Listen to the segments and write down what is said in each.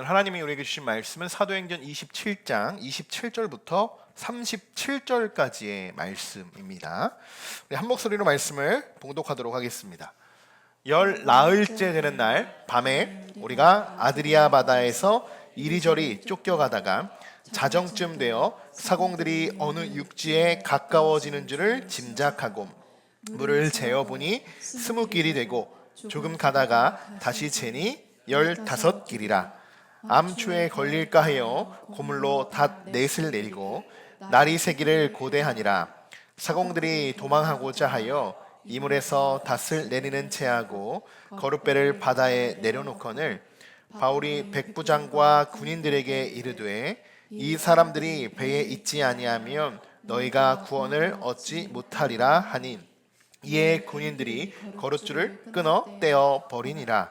오늘 하나님이 우리에게 주신 말씀은 사도행전 27장 27절부터 37절까지의 말씀입니다. 우리 한 목소리로 말씀을 봉독하도록 하겠습니다. 열 나흘째 되는 날 밤에 우리가 아드리아 바다에서 이리저리 쫓겨가다가 자정쯤 되어 사공들이 어느 육지에 가까워지는 줄을 짐작하고 물을 재어 보니 스무 길이 되고 조금 가다가 다시 재니 열다섯 길이라 암초에 걸릴까 하여 고물로 닷 넷을 내리고 날이 새기를 고대하니라. 사공들이 도망하고자 하여 이물에서 닷을 내리는 채하고 거룻배를 바다에 내려놓거늘 바울이 백부장과 군인들에게 이르되 이 사람들이 배에 있지 아니하면 너희가 구원을 얻지 못하리라 하니 이에 군인들이 거룻줄을 끊어 떼어 버리니라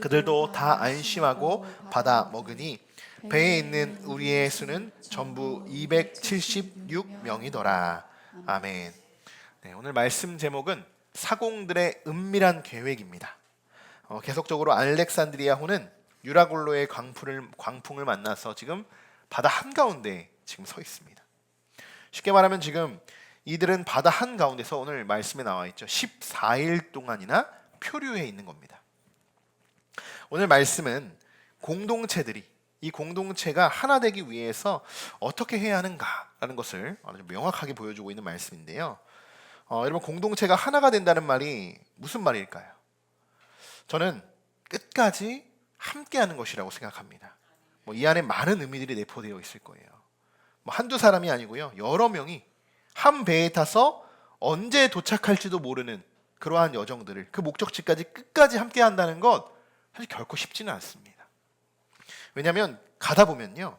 그들도 다 안심하고 받아 먹으니 배에 있는 우리의 수는 전부 276명이더라. 아멘. 네, 오늘 말씀 제목은 사공들의 은밀한 계획입니다. 어, 계속적으로 알렉산드리아호는 유라굴로의 광풍을, 광풍을 만나서 지금 바다 한가운데 지금 서 있습니다. 쉽게 말하면 지금 이들은 바다 한가운데서 오늘 말씀에 나와 있죠. 14일 동안이나 표류해 있는 겁니다. 오늘 말씀은 공동체들이 이 공동체가 하나 되기 위해서 어떻게 해야 하는가라는 것을 아주 명확하게 보여주고 있는 말씀인데요. 어, 여러분 공동체가 하나가 된다는 말이 무슨 말일까요? 저는 끝까지 함께하는 것이라고 생각합니다. 뭐 이 안에 많은 의미들이 내포되어 있을 거예요. 뭐 한두 사람이 아니고요, 여러 명이 한 배에 타서 언제 도착할지도 모르는 그러한 여정들을 그 목적지까지 끝까지 함께한다는 것 사실 결코 쉽지는 않습니다. 왜냐하면 가다 보면요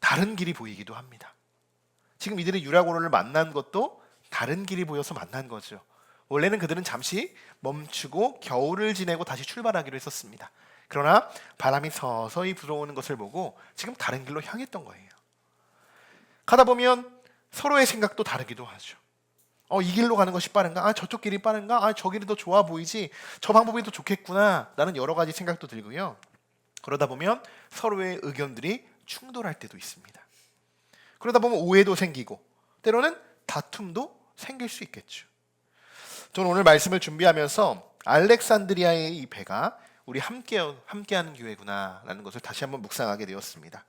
다른 길이 보이기도 합니다. 지금 이들이 유라고로를 만난 것도 다른 길이 보여서 만난 거죠. 원래는 그들은 잠시 멈추고 겨울을 지내고 다시 출발하기로 했었습니다. 그러나 바람이 서서히 불어오는 것을 보고 지금 다른 길로 향했던 거예요. 가다 보면 서로의 생각도 다르기도 하죠. 어, 이 길로 가는 것이 빠른가? 아, 저쪽 길이 빠른가? 아, 저 길이 더 좋아 보이지? 저 방법이 더 좋겠구나. 라는 여러 가지 생각도 들고요. 그러다 보면 서로의 의견들이 충돌할 때도 있습니다. 그러다 보면 오해도 생기고 때로는 다툼도 생길 수 있겠죠. 저는 오늘 말씀을 준비하면서 알렉산드리아의 이 배가 우리 함께 함께하는 교회구나라는 것을 다시 한번 묵상하게 되었습니다.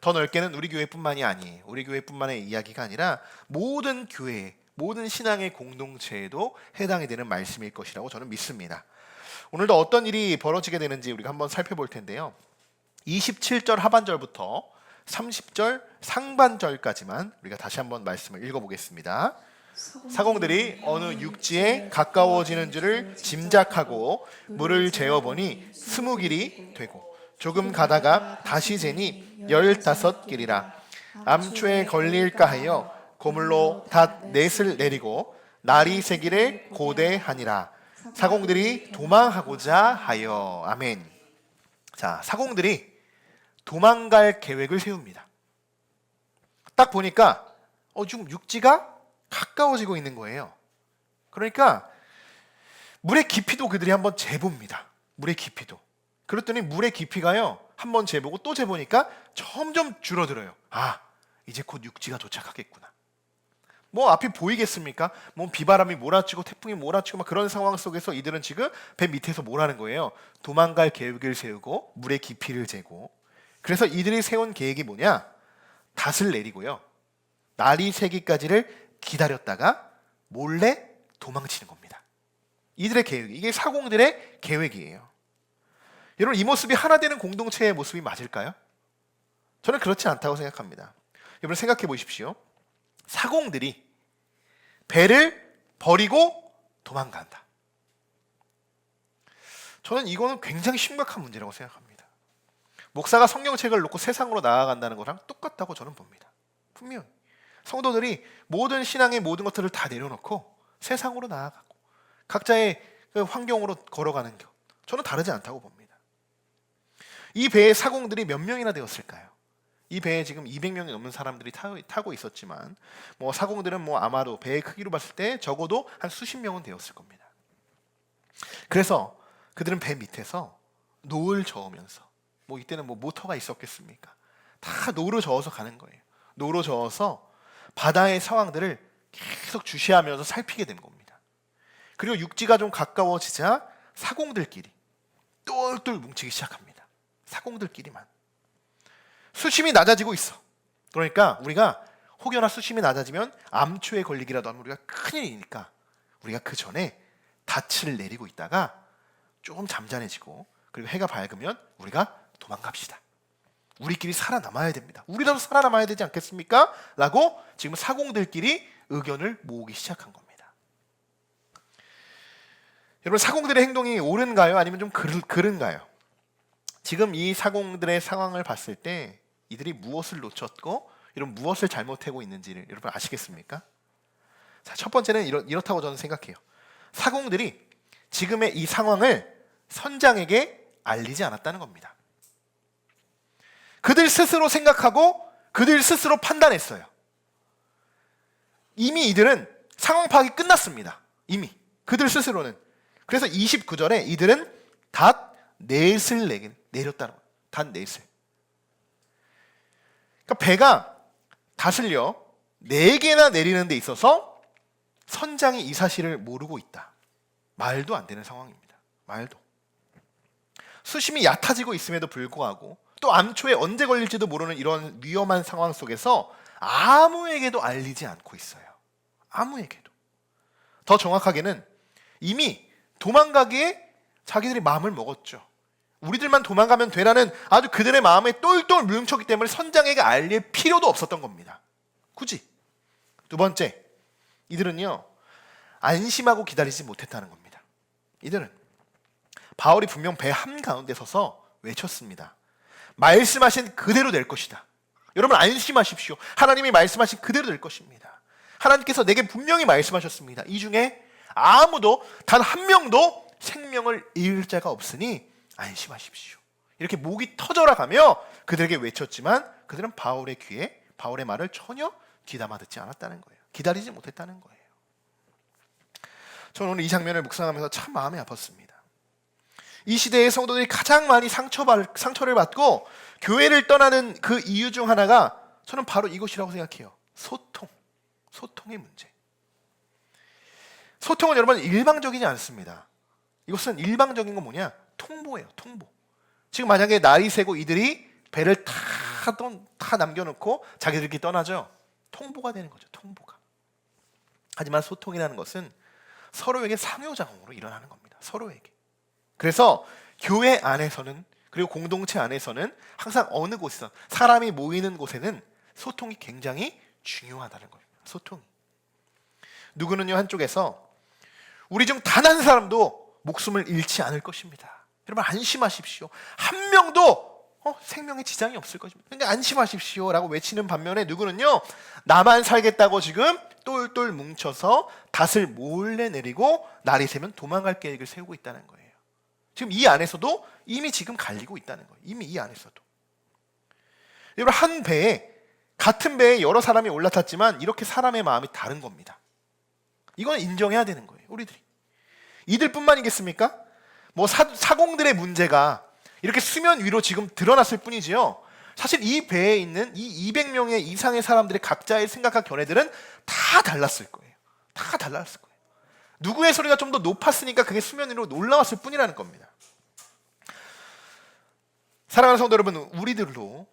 더 넓게는 우리 교회뿐만이 아니에요. 우리 교회뿐만의 이야기가 아니라 모든 교회, 모든 신앙의 공동체에도 해당이 되는 말씀일 것이라고 저는 믿습니다. 오늘도 어떤 일이 벌어지게 되는지 우리가 한번 살펴볼 텐데요. 27절 하반절부터 30절 상반절까지만 우리가 다시 한번 말씀을 읽어보겠습니다. 사공들이 어느 육지에 가까워지는 줄을 짐작하고 물을 재어보니 스무 길이 되고 조금 가다가 다시 재니 열다섯 길이라 암초에 걸릴까 하여 고물로 닷 넷을 내리고 날이 새기를 고대하니라 사공들이 도망하고자 하여 아멘. 자 사공들이 도망갈 계획을 세웁니다. 딱 보니까 어, 지금 육지가 가까워지고 있는 거예요. 그러니까 물의 깊이도 그들이 한번 재봅니다. 물의 깊이도. 그랬더니 물의 깊이가요. 한번 재보고 또 재보니까 점점 줄어들어요. 아, 이제 곧 육지가 도착하겠구나. 뭐 앞이 보이겠습니까? 뭐 비바람이 몰아치고 태풍이 몰아치고 막 그런 상황 속에서 이들은 지금 배 밑에서 뭘 하는 거예요? 도망갈 계획을 세우고 물의 깊이를 재고 그래서 이들이 세운 계획이 뭐냐? 닷을 내리고요. 날이 새기까지를 기다렸다가 몰래 도망치는 겁니다. 이들의 계획, 이게 사공들의 계획이에요. 여러분 이 모습이 하나 되는 공동체의 모습이 맞을까요? 저는 그렇지 않다고 생각합니다. 여러분 생각해 보십시오. 사공들이 배를 버리고 도망간다. 저는 이거는 굉장히 심각한 문제라고 생각합니다. 목사가 성경책을 놓고 세상으로 나아간다는 거랑 똑같다고 저는 봅니다. 분명히 성도들이 모든 신앙의 모든 것들을 다 내려놓고 세상으로 나아가고 각자의 그 환경으로 걸어가는 것 저는 다르지 않다고 봅니다. 이 배의 사공들이 몇 명이나 되었을까요? 이 배에 지금 200명이 넘는 사람들이 타, 타고 있었지만 뭐 사공들은 뭐 아마도 배의 크기로 봤을 때 적어도 한 수십 명은 되었을 겁니다. 그래서 그들은 배 밑에서 노을 저으면서 뭐 이때는 뭐 모터가 있었겠습니까? 다 노로 저어서 가는 거예요. 노로 저어서 바다의 상황들을 계속 주시하면서 살피게 된 겁니다. 그리고 육지가 좀 가까워지자 사공들끼리 똘똘 뭉치기 시작합니다. 사공들끼리만. 수심이 낮아지고 있어. 그러니까 우리가 혹여나 수심이 낮아지면 암초에 걸리기라도 하면 우리가 큰일이니까 우리가 그 전에 닻을 내리고 있다가 조금 잠잠해지고 그리고 해가 밝으면 우리가 도망갑시다. 우리끼리 살아남아야 됩니다. 우리라도 살아남아야 되지 않겠습니까? 라고 지금 사공들끼리 의견을 모으기 시작한 겁니다. 여러분 사공들의 행동이 옳은가요? 아니면 좀 그르, 그른가요? 지금 이 사공들의 상황을 봤을 때 이들이 무엇을 놓쳤고 이런 무엇을 잘못하고 있는지를 여러분 아시겠습니까? 자, 첫 번째는 이렇, 이렇다고 저는 생각해요. 사공들이 지금의 이 상황을 선장에게 알리지 않았다는 겁니다. 그들 스스로 생각하고 그들 스스로 판단했어요. 이미 이들은 상황 파악이 끝났습니다. 이미 그들 스스로는 그래서 29절에 이들은 닷 넷을 내렸다는 거예요. 닷 넷을. 그러니까 배가 닷을요 네 개나 내리는 데 있어서 선장이 이 사실을 모르고 있다. 말도 안 되는 상황입니다. 말도. 수심이 얕아지고 있음에도 불구하고 또 암초에 언제 걸릴지도 모르는 이런 위험한 상황 속에서 아무에게도 알리지 않고 있어요. 아무에게도. 더 정확하게는 이미 도망가기에 자기들이 마음을 먹었죠. 우리들만 도망가면 되라는 아주 그들의 마음에 똘똘 뭉쳤기 때문에 선장에게 알릴 필요도 없었던 겁니다. 굳이. 두 번째, 이들은요, 안심하고 기다리지 못했다는 겁니다. 이들은 바울이 분명 배 한가운데 서서 외쳤습니다. 말씀하신 그대로 될 것이다. 여러분 안심하십시오. 하나님이 말씀하신 그대로 될 것입니다. 하나님께서 내게 분명히 말씀하셨습니다. 이 중에 아무도 단 한 명도 생명을 잃을 자가 없으니 안심하십시오. 이렇게 목이 터져라 가며 그들에게 외쳤지만 그들은 바울의 귀에 바울의 말을 전혀 귀담아 듣지 않았다는 거예요. 기다리지 못했다는 거예요. 저는 오늘 이 장면을 묵상하면서 참 마음이 아팠습니다. 이 시대의 성도들이 가장 많이 상처받, 상처를 받고 교회를 떠나는 그 이유 중 하나가 저는 바로 이것이라고 생각해요. 소통. 소통의 문제. 소통은 여러분 일방적이지 않습니다. 이것은 일방적인 건 뭐냐? 통보예요. 통보. 지금 만약에 날이 새고 이들이 배를 다, 떠- 다 남겨놓고 자기들끼리 떠나죠. 통보가 되는 거죠. 통보가. 하지만 소통이라는 것은 서로에게 상호작용으로 일어나는 겁니다. 서로에게. 그래서 교회 안에서는 그리고 공동체 안에서는 항상 어느 곳에서 사람이 모이는 곳에는 소통이 굉장히 중요하다는 거예요. 소통. 누구는요 한쪽에서 우리 중 단 한 사람도 목숨을 잃지 않을 것입니다. 여러분 안심하십시오. 한 명도 어, 생명에 지장이 없을 것입니다. 그러니까 안심하십시오라고 외치는 반면에 누구는요 나만 살겠다고 지금 똘똘 뭉쳐서 닷을 몰래 내리고 날이 새면 도망갈 계획을 세우고 있다는 거예요. 지금 이 안에서도 이미 지금 갈리고 있다는 거예요. 이미 이 안에서도. 여러분 한 배에 같은 배에 여러 사람이 올라탔지만 이렇게 사람의 마음이 다른 겁니다. 이건 인정해야 되는 거예요. 우리들이. 이들뿐만이겠습니까? 뭐 사, 사공들의 문제가 이렇게 수면 위로 지금 드러났을 뿐이지요. 사실 이 배에 있는 이 200명의 이상의 사람들의 각자의 생각과 견해들은 다 달랐을 거예요. 다 달랐을 거예요. 누구의 소리가 좀 더 높았으니까 그게 수면 위로 올라왔을 뿐이라는 겁니다. 사랑하는 성도 여러분, 우리들도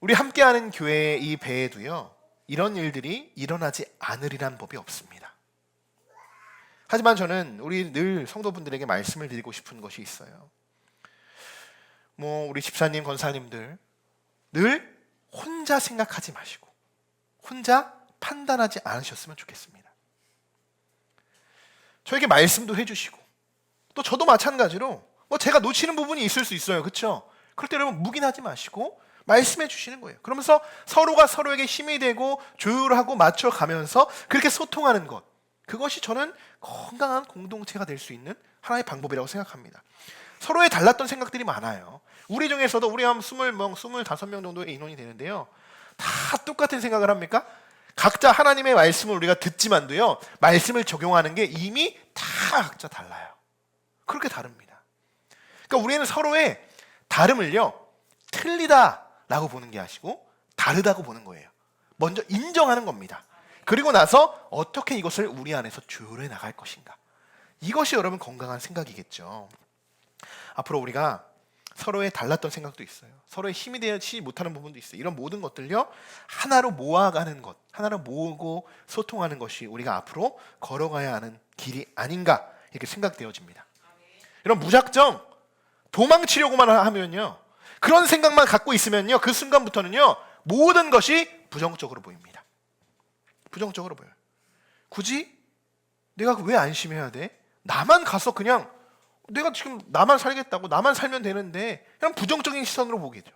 우리 함께하는 교회의 이 배에도요 이런 일들이 일어나지 않으리란 법이 없습니다. 하지만 저는 우리 늘 성도분들에게 말씀을 드리고 싶은 것이 있어요. 뭐 우리 집사님, 권사님들 늘 혼자 생각하지 마시고 혼자 판단하지 않으셨으면 좋겠습니다. 저에게 말씀도 해주시고 또 저도 마찬가지로 뭐 제가 놓치는 부분이 있을 수 있어요, 그렇죠? 그럴 때 여러분 묵인하지 마시고 말씀해 주시는 거예요. 그러면서 서로가 서로에게 힘이 되고 조율하고 맞춰가면서 그렇게 소통하는 것. 그것이 저는 건강한 공동체가 될 수 있는 하나의 방법이라고 생각합니다. 서로의 달랐던 생각들이 많아요. 우리 중에서도 우리 한 20명, 25명 정도의 인원이 되는데요. 다 똑같은 생각을 합니까? 각자 하나님의 말씀을 우리가 듣지만도요. 말씀을 적용하는 게 이미 다 각자 달라요. 그렇게 다릅니다. 그러니까 우리는 서로의 다름을요. 틀리다라고 보는 게 아니고 다르다고 보는 거예요. 먼저 인정하는 겁니다. 그리고 나서 어떻게 이것을 우리 안에서 조율해 나갈 것인가. 이것이 여러분 건강한 생각이겠죠. 앞으로 우리가 서로의 달랐던 생각도 있어요. 서로의 힘이 되지 못하는 부분도 있어요. 이런 모든 것들요 하나로 모아가는 것, 하나로 모으고 소통하는 것이 우리가 앞으로 걸어가야 하는 길이 아닌가 이렇게 생각되어집니다. 이런 무작정 도망치려고만 하면요 그런 생각만 갖고 있으면요 그 순간부터는요 모든 것이 부정적으로 보입니다. 부정적으로 보여요. 굳이 내가 왜 안심해야 돼? 나만 가서 그냥 내가 지금 나만 살겠다고 나만 살면 되는데 그냥 부정적인 시선으로 보게죠.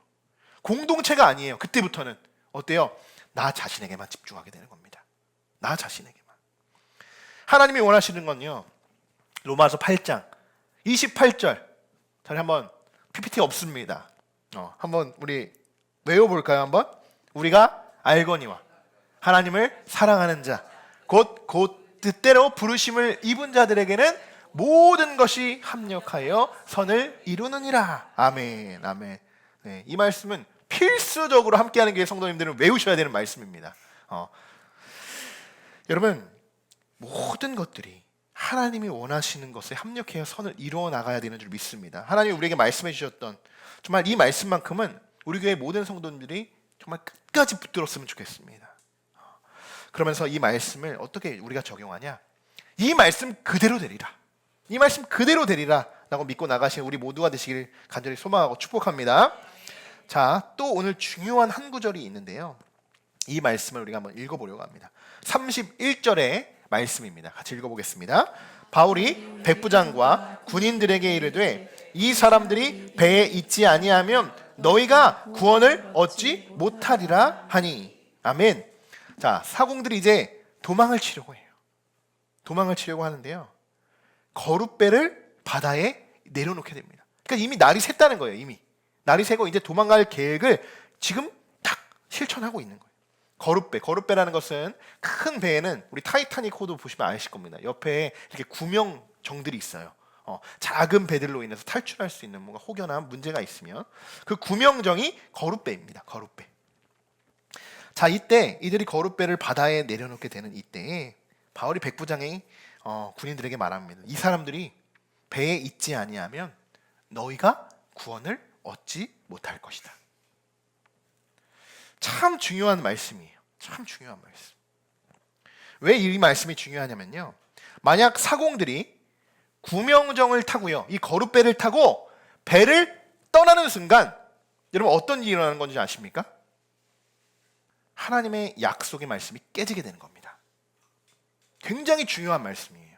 공동체가 아니에요. 그때부터는 어때요? 나 자신에게만 집중하게 되는 겁니다. 나 자신에게만. 하나님이 원하시는 건요. 로마서 8장 28절. 자, 한번 PPT 없습니다. 어, 한번 우리 외워볼까요? 한번 우리가 알거니와 하나님을 사랑하는 자, 곧 곧 뜻대로 부르심을 입은 자들에게는 모든 것이 합력하여 선을 이루느니라. 아멘, 아멘. 네, 이 말씀은 필수적으로 함께하는 교회 성도님들은 외우셔야 되는 말씀입니다. 어. 여러분 모든 것들이 하나님이 원하시는 것에 합력해서 선을 이루어 나가야 되는 줄 믿습니다. 하나님이 우리에게 말씀해 주셨던 정말 이 말씀만큼은 우리 교회 모든 성도님들이 정말 끝까지 붙들었으면 좋겠습니다. 그러면서 이 말씀을 어떻게 우리가 적용하냐? 이 말씀 그대로 되리라. 이 말씀 그대로 되리라. 라고 믿고 나가시는 우리 모두가 되시길 간절히 소망하고 축복합니다. 자, 또 오늘 중요한 한 구절이 있는데요. 이 말씀을 우리가 한번 읽어보려고 합니다. 31절의 말씀입니다. 같이 읽어보겠습니다. 바울이 백부장과 군인들에게 이르되 이 사람들이 배에 있지 아니하면 너희가 구원을 얻지 못하리라 하니 아멘. 자 사공들이 이제 도망을 치려고 해요. 도망을 치려고 하는데요. 거룻배를 바다에 내려놓게 됩니다. 그러니까 이미 날이 샜다는 거예요. 이미 날이 새고 이제 도망갈 계획을 지금 딱 실천하고 있는 거예요. 거룻배, 거룻배라는 것은 큰 배에는 우리 타이타닉 호도 보시면 아실 겁니다. 옆에 이렇게 구명 정들이 있어요. 어, 작은 배들로 인해서 탈출할 수 있는 뭔가 혹여나 문제가 있으면 그 구명정이 거룻배입니다. 거룻배. 자 이때 이들이 거룻배를 바다에 내려놓게 되는 이때에 바울이 백부장이 어, 군인들에게 말합니다. 이 사람들이 배에 있지 아니하면 너희가 구원을 얻지 못할 것이다. 참 중요한 말씀이에요. 참 중요한 말씀. 왜 이 말씀이 중요하냐면요. 만약 사공들이 구명정을 타고요. 이 거룻배를 타고 배를 떠나는 순간 여러분 어떤 일이 일어나는 건지 아십니까? 하나님의 약속의 말씀이 깨지게 되는 겁니다. 굉장히 중요한 말씀이에요.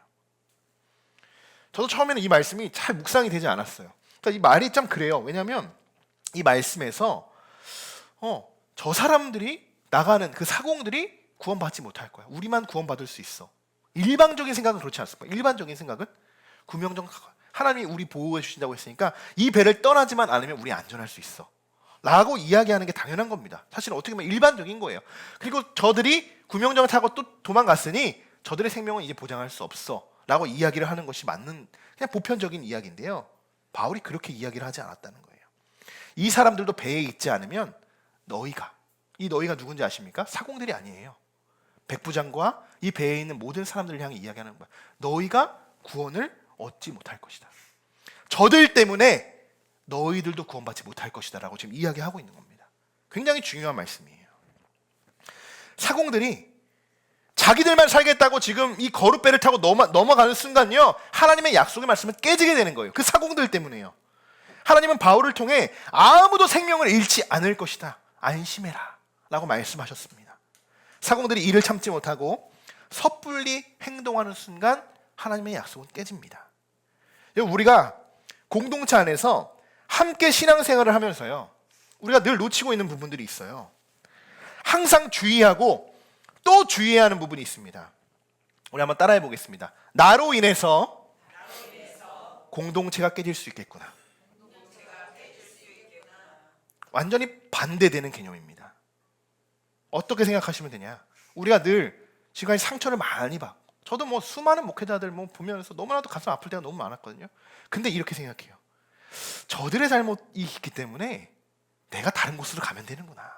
저도 처음에는 이 말씀이 잘 묵상이 되지 않았어요. 그러니까 이 말이 참 그래요. 왜냐하면 이 말씀에서 어, 저 사람들이 나가는 그 사공들이 구원받지 못할 거야. 우리만 구원받을 수 있어. 일방적인 생각은 그렇지 않습니까? 일반적인 생각은 구명정 하나님이 우리 보호해 주신다고 했으니까 이 배를 떠나지만 않으면 우리 안전할 수 있어. 라고 이야기하는 게 당연한 겁니다. 사실은 어떻게 보면 일반적인 거예요. 그리고 저들이 구명정을 타고 또 도망갔으니 저들의 생명은 이제 보장할 수 없어. 라고 이야기를 하는 것이 맞는 그냥 보편적인 이야기인데요. 바울이 그렇게 이야기를 하지 않았다는 거예요. 이 사람들도 배에 있지 않으면 너희가 이 너희가 누군지 아십니까? 사공들이 아니에요. 백부장과 이 배에 있는 모든 사람들을 향해 이야기하는 거야. 너희가 구원을 얻지 못할 것이다. 저들 때문에 너희들도 구원받지 못할 것이다라고 지금 이야기하고 있는 겁니다. 굉장히 중요한 말씀이에요. 사공들이 자기들만 살겠다고 지금 이 거룻배를 타고 넘어, 넘어가는 순간요 하나님의 약속의 말씀은 깨지게 되는 거예요. 그 사공들 때문에요. 하나님은 바울을 통해 아무도 생명을 잃지 않을 것이다. 안심해라. 라고 말씀하셨습니다. 사공들이 이를 참지 못하고 섣불리 행동하는 순간 하나님의 약속은 깨집니다. 우리가 공동체 안에서 함께 신앙생활을 하면서요. 우리가 늘 놓치고 있는 부분들이 있어요. 항상 주의하고 또 주의해야 하는 부분이 있습니다. 우리 한번 따라해 보겠습니다. 나로 인해서 공동체가 깨질 수 있겠구나. 완전히 반대되는 개념입니다. 어떻게 생각하시면 되냐? 우리가 늘 지금까지 상처를 많이 받고 저도 뭐 수많은 목회자들 뭐 보면서 너무나도 가슴 아플 때가 너무 많았거든요. 근데 이렇게 생각해요. 저들의 잘못이 있기 때문에 내가 다른 곳으로 가면 되는구나.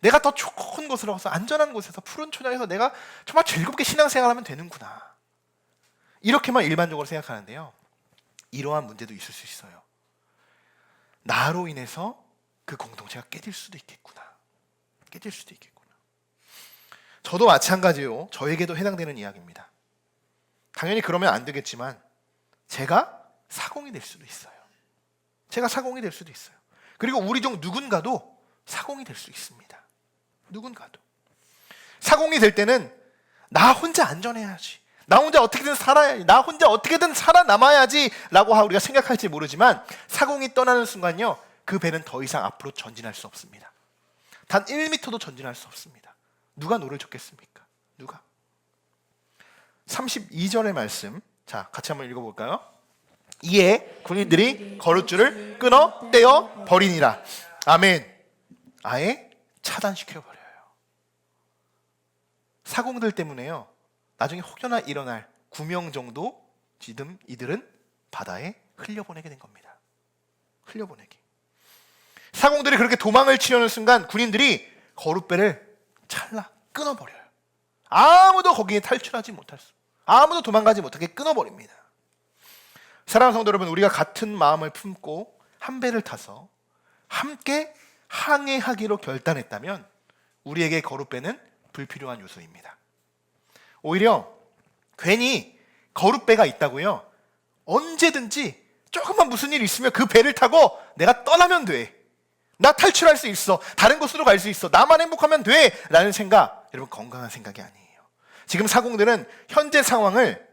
내가 더 좋은 곳으로 가서 안전한 곳에서 푸른 초장에서 내가 정말 즐겁게 신앙생활하면 되는구나. 이렇게만 일반적으로 생각하는데요. 이러한 문제도 있을 수 있어요. 나로 인해서 그 공동체가 깨질 수도 있겠구나. 깨질 수도 있겠구나. 저도 마찬가지요. 저에게도 해당되는 이야기입니다. 당연히 그러면 안 되겠지만 제가 사공이 될 수도 있어요. 제가 사공이 될 수도 있어요. 그리고 우리 중 누군가도 사공이 될 수 있습니다. 누군가도. 사공이 될 때는 나 혼자 안전해야지. 나 혼자 어떻게든 살아야지. 나 혼자 어떻게든 살아남아야지. 라고 우리가 생각할지 모르지만 사공이 떠나는 순간요. 그 배는 더 이상 앞으로 전진할 수 없습니다. 단 1미터도 전진할 수 없습니다. 누가 노를 젓겠습니까? 누가? 32절의 말씀. 자, 같이 한번 읽어볼까요? 이에 군인들이 거룻줄을 끊어 떼어 버리니라. 아멘. 아예 차단시켜 버려요. 사공들 때문에요. 나중에 혹여나 일어날 구명 정도 지금 이들은 바다에 흘려보내게 된 겁니다. 흘려보내기. 사공들이 그렇게 도망을 치려는 순간 군인들이 거룻배를 찰나 끊어버려요. 아무도 거기에 탈출하지 못할 수, 아무도 도망가지 못하게 끊어버립니다. 사랑하는 성도 여러분, 우리가 같은 마음을 품고 한 배를 타서 함께 항해하기로 결단했다면 우리에게 거룻배는 불필요한 요소입니다. 오히려 괜히 거룻배가 있다고요. 언제든지 조금만 무슨 일 있으면 그 배를 타고 내가 떠나면 돼. 나 탈출할 수 있어. 다른 곳으로 갈 수 있어. 나만 행복하면 돼. 라는 생각, 여러분 건강한 생각이 아니에요. 지금 사공들은 현재 상황을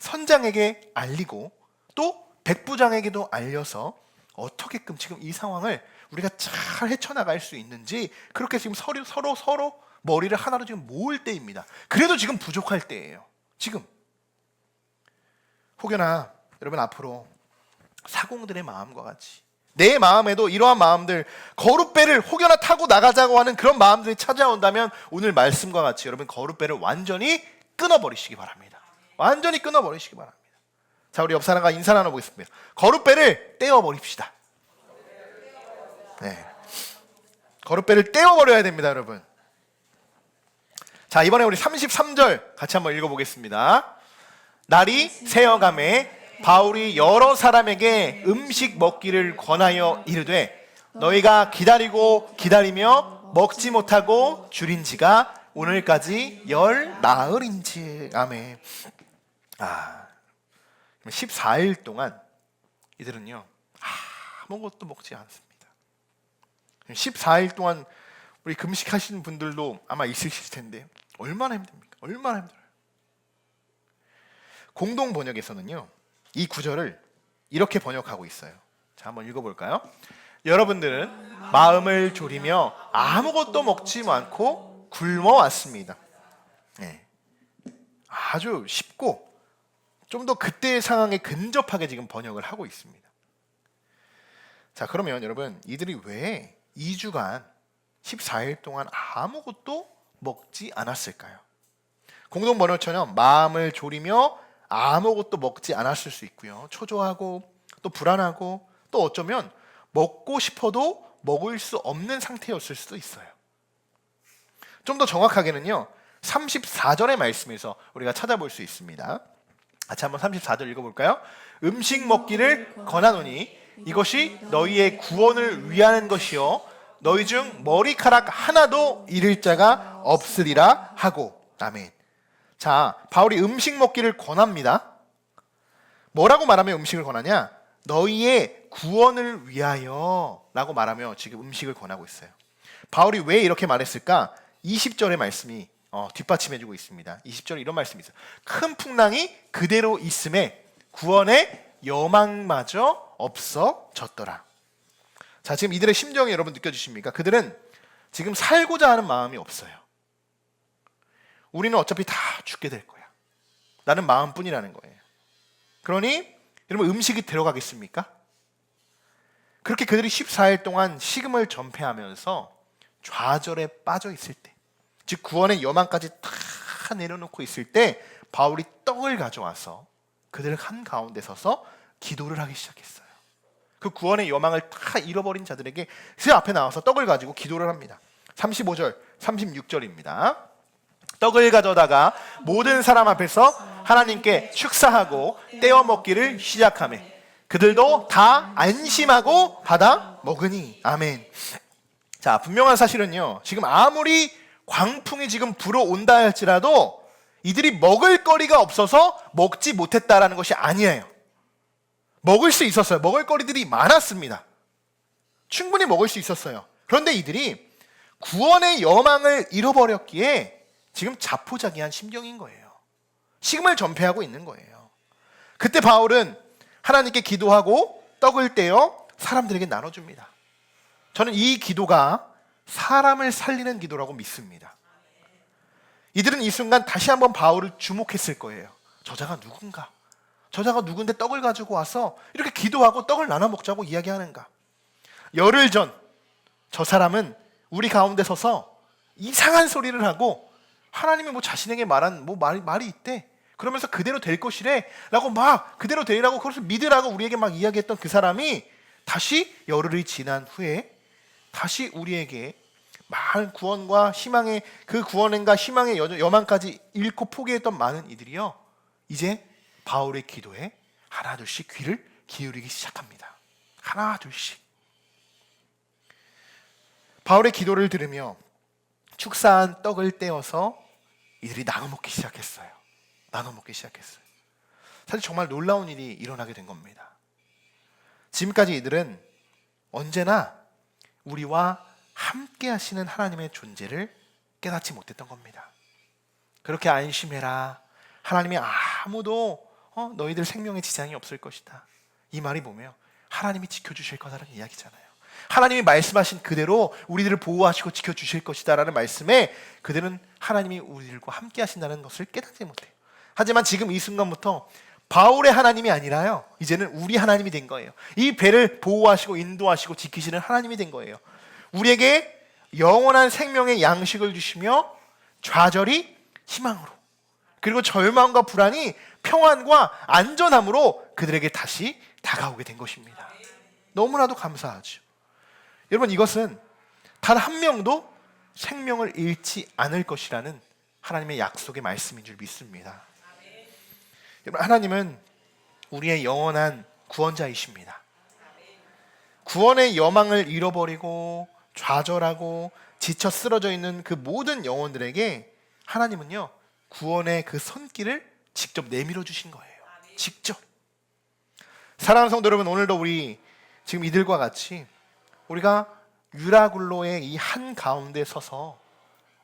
선장에게 알리고 또 백부장에게도 알려서 어떻게끔 지금 이 상황을 우리가 잘 헤쳐나갈 수 있는지 그렇게 지금 서로 서로 서로 머리를 하나로 지금 모을 때입니다. 그래도 지금 부족할 때예요. 지금 혹여나 여러분 앞으로 사공들의 마음과 같이 내 마음에도 이러한 마음들 거룻배를 혹여나 타고 나가자고 하는 그런 마음들이 찾아온다면 오늘 말씀과 같이 여러분 거룻배를 완전히 끊어버리시기 바랍니다. 완전히 끊어버리시기 바랍니다. 자 우리 옆 사람과 인사 나눠보겠습니다. 거룻배를 떼어버립시다. 네. 거룻배를 떼어버려야 됩니다, 여러분. 자, 이번에 우리 33절 같이 한번 읽어보겠습니다. 날이 새어감에 바울이 여러 사람에게 음식 먹기를 권하여 이르되 너희가 기다리고 기다리며 먹지 못하고 줄인 지가 오늘까지 열 나흘인지 아멘. 아, 14일 동안 이들은요 아무것도 먹지 않습니다. 14일 동안 우리 금식하시는 분들도 아마 있으실 텐데 얼마나 힘듭니까? 얼마나 힘들어요. 공동 번역에서는요 이 구절을 이렇게 번역하고 있어요. 자 한번 읽어볼까요? 여러분들은 마음을 졸이며 아무것도 먹지 않고 굶어 왔습니다. 네. 아주 쉽고 좀 더 그때의 상황에 근접하게 지금 번역을 하고 있습니다. 자 그러면 여러분 이들이 왜 2주간 14일 동안 아무것도 먹지 않았을까요? 공동 번역처럼 마음을 졸이며 아무것도 먹지 않았을 수 있고요. 초조하고 또 불안하고 또 어쩌면 먹고 싶어도 먹을 수 없는 상태였을 수도 있어요. 좀 더 정확하게는요. 34절의 말씀에서 우리가 찾아볼 수 있습니다. 같이 한번 34절 읽어볼까요? 음식 먹기를 권하노니 이것이 너희의 구원을 위하는 것이요 너희 중 머리카락 하나도 잃을 자가 없으리라 하고 아멘. 자, 바울이 음식 먹기를 권합니다. 뭐라고 말하면 음식을 권하냐? 너희의 구원을 위하여 라고 말하며 지금 음식을 권하고 있어요. 바울이 왜 이렇게 말했을까? 20절의 말씀이 어, 뒷받침해주고 있습니다. 20절에 이런 말씀이 있어요. 큰 풍랑이 그대로 있음에 구원의 여망마저 없어졌더라. 자, 지금 이들의 심정이 여러분 느껴지십니까? 그들은 지금 살고자 하는 마음이 없어요. 우리는 어차피 다 죽게 될 거야. 나는 마음뿐이라는 거예요. 그러니 여러분 음식이 들어가겠습니까? 그렇게 그들이 14일 동안 식음을 전폐하면서 좌절에 빠져 있을 때, 즉 구원의 여망까지 다 내려놓고 있을 때 바울이 떡을 가져와서 그들 한 가운데 서서 기도를 하기 시작했어요. 그 구원의 여망을 다 잃어버린 자들에게 그 앞에 나와서 떡을 가지고 기도를 합니다. 35절, 36절입니다. 떡을 가져다가 모든 사람 앞에서 하나님께 축사하고 떼어 먹기를 시작하며 그들도 다 안심하고 받아 먹으니 아멘. 자 분명한 사실은요. 지금 아무리 광풍이 지금 불어온다 할지라도 이들이 먹을 거리가 없어서 먹지 못했다라는 것이 아니에요. 먹을 수 있었어요. 먹을 거리들이 많았습니다. 충분히 먹을 수 있었어요. 그런데 이들이 구원의 여망을 잃어버렸기에 지금 자포자기한 심정인 거예요. 식음을 전폐하고 있는 거예요. 그때 바울은 하나님께 기도하고 떡을 떼어 사람들에게 나눠줍니다. 저는 이 기도가 사람을 살리는 기도라고 믿습니다. 이들은 이 순간 다시 한번 바울을 주목했을 거예요. 저자가 누군가? 저자가 누군데 떡을 가지고 와서 이렇게 기도하고 떡을 나눠 먹자고 이야기하는가? 열흘 전 저 사람은 우리 가운데 서서 이상한 소리를 하고 하나님이 뭐 자신에게 말한 뭐 말이, 말이 있대. 그러면서 그대로 될 것이래. 라고 막 그대로 되리라고 그것을 믿으라고 우리에게 막 이야기했던 그 사람이 다시 열흘이 지난 후에 다시 우리에게 많은 구원과 희망의 그 구원과 희망의 여- 여망까지 잃고 포기했던 많은 이들이요. 이제 바울의 기도에 하나 둘씩 귀를 기울이기 시작합니다. 하나 둘씩. 바울의 기도를 들으며 축사한 떡을 떼어서 이들이 나눠 먹기 시작했어요. 나눠 먹기 시작했어요. 사실 정말 놀라운 일이 일어나게 된 겁니다. 지금까지 이들은 언제나 우리와 함께 하시는 하나님의 존재를 깨닫지 못했던 겁니다. 그렇게 안심해라. 하나님이 아무도 어, 너희들 생명에 지장이 없을 것이다. 이 말이 뭐며 하나님이 지켜주실 거다라는 이야기잖아요. 하나님이 말씀하신 그대로 우리들을 보호하시고 지켜주실 것이다라는 말씀에 그들은 하나님이 우리들과 함께 하신다는 것을 깨닫지 못해요. 하지만 지금 이 순간부터 바울의 하나님이 아니라요. 이제는 우리 하나님이 된 거예요. 이 배를 보호하시고 인도하시고 지키시는 하나님이 된 거예요. 우리에게 영원한 생명의 양식을 주시며 좌절이 희망으로 그리고 절망과 불안이 평안과 안전함으로 그들에게 다시 다가오게 된 것입니다. 너무나도 감사하죠. 여러분 이것은 단 한 명도 생명을 잃지 않을 것이라는 하나님의 약속의 말씀인 줄 믿습니다. 하나님은 우리의 영원한 구원자이십니다. 구원의 여망을 잃어버리고 좌절하고 지쳐 쓰러져 있는 그 모든 영혼들에게 하나님은요 구원의 그 손길을 직접 내밀어 주신 거예요. 직접. 사랑하는 성도 여러분 오늘도 우리 지금 이들과 같이 우리가 유라굴로의 이 한 가운데 서서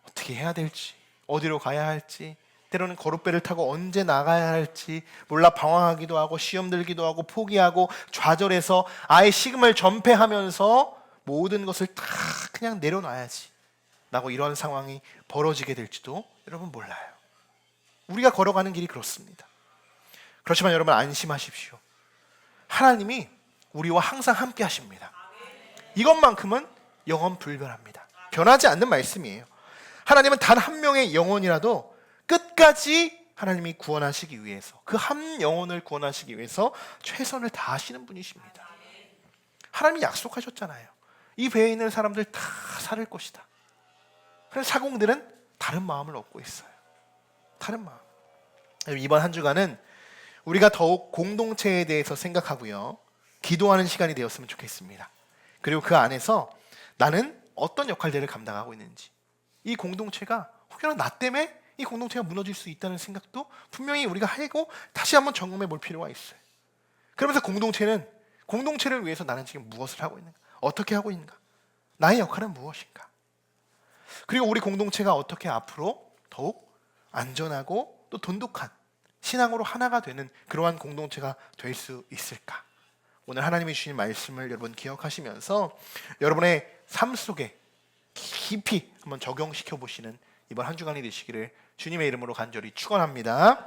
어떻게 해야 될지 어디로 가야 할지 때로는 거룩배를 타고 언제 나가야 할지 몰라 방황하기도 하고 시험 들기도 하고 포기하고 좌절해서 아예 식음을 전폐하면서 모든 것을 다 그냥 내려놔야지 라고 이런 상황이 벌어지게 될지도 여러분 몰라요. 우리가 걸어가는 길이 그렇습니다. 그렇지만 여러분 안심하십시오. 하나님이 우리와 항상 함께 하십니다. 이것만큼은 영원 불변합니다. 변하지 않는 말씀이에요. 하나님은 단 한 명의 영혼이라도 끝까지 하나님이 구원하시기 위해서 그 한 영혼을 구원하시기 위해서 최선을 다하시는 분이십니다. 하나님이 약속하셨잖아요. 이 배에 있는 사람들 다 살을 것이다. 그래서 사공들은 다른 마음을 얻고 있어요. 다른 마음. 이번 한 주간은 우리가 더욱 공동체에 대해서 생각하고요. 기도하는 시간이 되었으면 좋겠습니다. 그리고 그 안에서 나는 어떤 역할들을 감당하고 있는지 이 공동체가 혹여나 나 때문에 이 공동체가 무너질 수 있다는 생각도 분명히 우리가 하고 다시 한번 점검해 볼 필요가 있어요. 그러면서 공동체는 공동체를 위해서 나는 지금 무엇을 하고 있는가? 어떻게 하고 있는가? 나의 역할은 무엇인가? 그리고 우리 공동체가 어떻게 앞으로 더욱 안전하고 또 돈독한 신앙으로 하나가 되는 그러한 공동체가 될 수 있을까? 오늘 하나님이 주신 말씀을 여러분 기억하시면서 여러분의 삶 속에 깊이 한번 적용시켜 보시는 이번 한 주간이 되시기를 주님의 이름으로 간절히 축원합니다.